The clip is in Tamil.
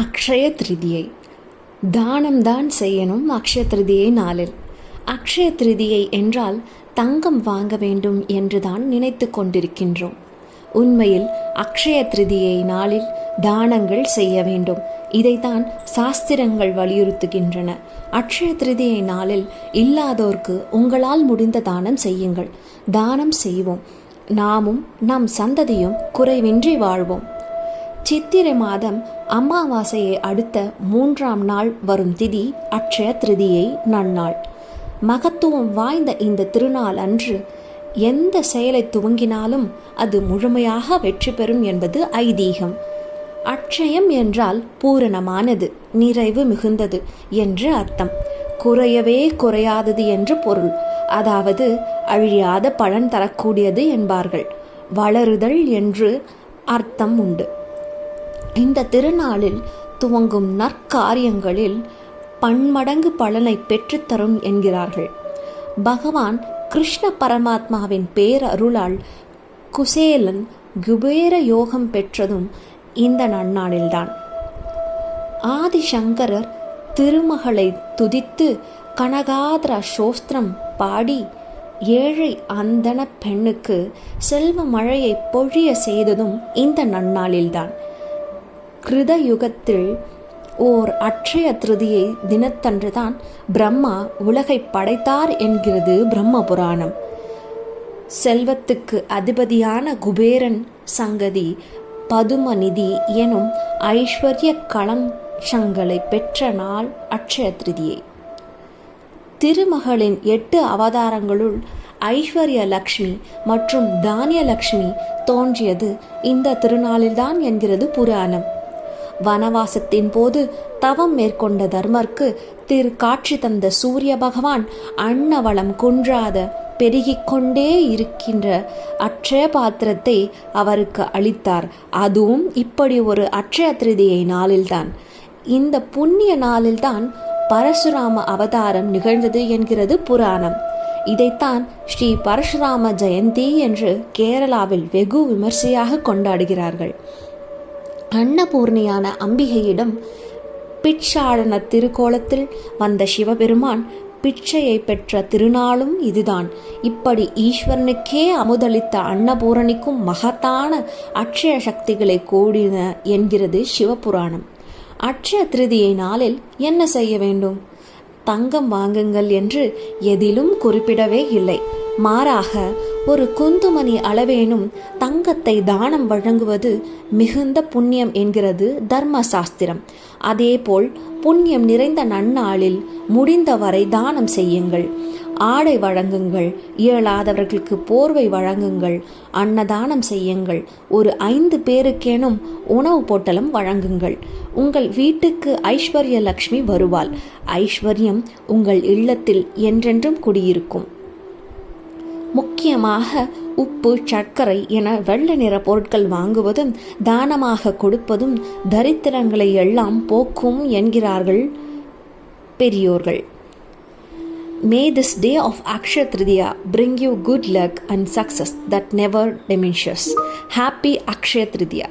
அக்ஷய திருதியை தானம்தான் செய்யணும் அக்ஷய திருதியை நாளில். அக்ஷய திருதியை என்றால் தங்கம் வாங்க வேண்டும் என்றுதான் நினைத்து கொண்டிருக்கின்றோம். உண்மையில் அக்ஷய திருதியை நாளில் தானங்கள் செய்ய வேண்டும். இதைத்தான் சாஸ்திரங்கள் வலியுறுத்துகின்றன. அக்ஷய திருதியை நாளில் இல்லாதோர்க்கு உங்களால் முடிந்த தானம் செய்யுங்கள். தானம் செய்வோம். நாமும் நம் சந்ததியும் குறைவின்றி வாழ்வோம். சித்திரை மாதம் அமாவாசையை அடுத்த மூன்றாம் நாள் வரும் திதி அட்சய திருதியை நன்னாள். மகத்துவம் வாய்ந்த இந்த திருநாள் அன்று எந்த செயலை துவங்கினாலும் அது முழுமையாக வெற்றி பெறும் என்பது ஐதீகம். அட்சயம் என்றால் பூரணமானது நிறைவு மிகுந்தது என்று அர்த்தம். குறையவே குறையாதது என்று பொருள். அதாவது அழியாத பலன் தரக்கூடியது என்பார்கள். வளருதல் என்று அர்த்தம் உண்டு. இந்த திருநாளில் துவங்கும் நற்காரியங்களில் பன்மடங்கு பலனை பெற்றுத்தரும் என்கிறார்கள். பகவான் கிருஷ்ண பரமாத்மாவின் பேரருளால் குசேலன் குபேர யோகம் பெற்றதும் இந்த நன்னாளில்தான். ஆதிசங்கரர் திருமகளை துதித்து கனகாதர சோஸ்திரம் பாடி ஏழை அந்தன பெண்ணுக்கு செல்வ மழையை பொழிய செய்ததும் இந்த நன்னாளில்தான். கிருத யுகத்தில் ஓர் அட்சய திருதியை தினத்தன்றுதான் பிரம்மா உலகை படைத்தார் என்கிறது பிரம்ம புராணம் செல்வத்துக்கு அதிபதியான குபேரன் சங்கதி பதுமநிதி எனும் ஐஸ்வர்ய களஞ்சங்களை பெற்ற நாள் அட்சய திருதியை. திருமகளின் எட்டு அவதாரங்களுள் ஐஸ்வர்ய லக்ஷ்மி மற்றும் தானிய லக்ஷ்மி தோன்றியது இந்த திருநாளில்தான் என்கிறது புராணம். வனவாசத்தின் போது தவம் மேற்கொண்ட தர்மர்க்கு திரு காட்சி தந்த சூரிய பகவான் அன்னவளம் குன்றாத பெருகிக்கொண்டே இருக்கின்ற அட்சய பாத்திரத்தை அவருக்கு அளித்தார். அதுவும் இப்படி ஒரு அட்சய திருதியை நாளில்தான். இந்த புண்ணிய நாளில்தான் பரசுராம அவதாரம் நிகழ்ந்தது என்கிறது புராணம். இதைத்தான் ஸ்ரீ பரசுராம ஜெயந்தி என்று கேரளாவில் வெகு விமர்சையாக கொண்டாடுகிறார்கள். அன்னபூர்ணியான அம்பிகையிடம் பிட்சாடன திருக்கோலத்தில் வந்த சிவபெருமான் பிச்சையை பெற்ற திருநாளும் இதுதான். இப்படி ஈஸ்வரனுக்கே அமுதளித்த அன்னபூரணிக்கும் மகத்தான அட்சய சக்திகளை கூடின என்கிறது சிவபுராணம். அட்சய திருதியை நாளில் என்ன செய்ய வேண்டும்? தங்கம் வாங்குங்கள் என்று எதிலும் குறிப்பிடவே இல்லை. மாறாக ஒரு குந்துமணி அளவேனும் தங்கத்தை தானம் வழங்குவது மிகுந்த புண்ணியம் என்கிறது தர்ம சாஸ்திரம் அதேபோல் புண்ணியம் நிறைந்த நன்னாளில் முடிந்தவரை தானம் செய்யுங்கள். ஆடை வழங்குங்கள் இயலாதவர்களுக்கு போர்வை வழங்குங்கள் அன்னதானம் செய்யுங்கள் ஒரு ஐந்து பேருக்கேனும் உணவு பொட்டலம் வழங்குங்கள். உங்கள் வீட்டுக்கு ஐஸ்வர்ய லக்ஷ்மி வருவாள். ஐஸ்வர்யம் உங்கள் இல்லத்தில் என்றென்றும் குடியிருக்கும். முக்கியமாக உப்பு சர்க்கரை என வெள்ள நிற பொருட்கள் வாங்குவதும் தானமாக கொடுப்பதும் தரித்திரங்களை எல்லாம் போக்கும் என்கிறார்கள் பெரியோர்கள் may this day of Akshaya Tritiya bring you good luck and success that never diminishes happy Akshaya Tritiya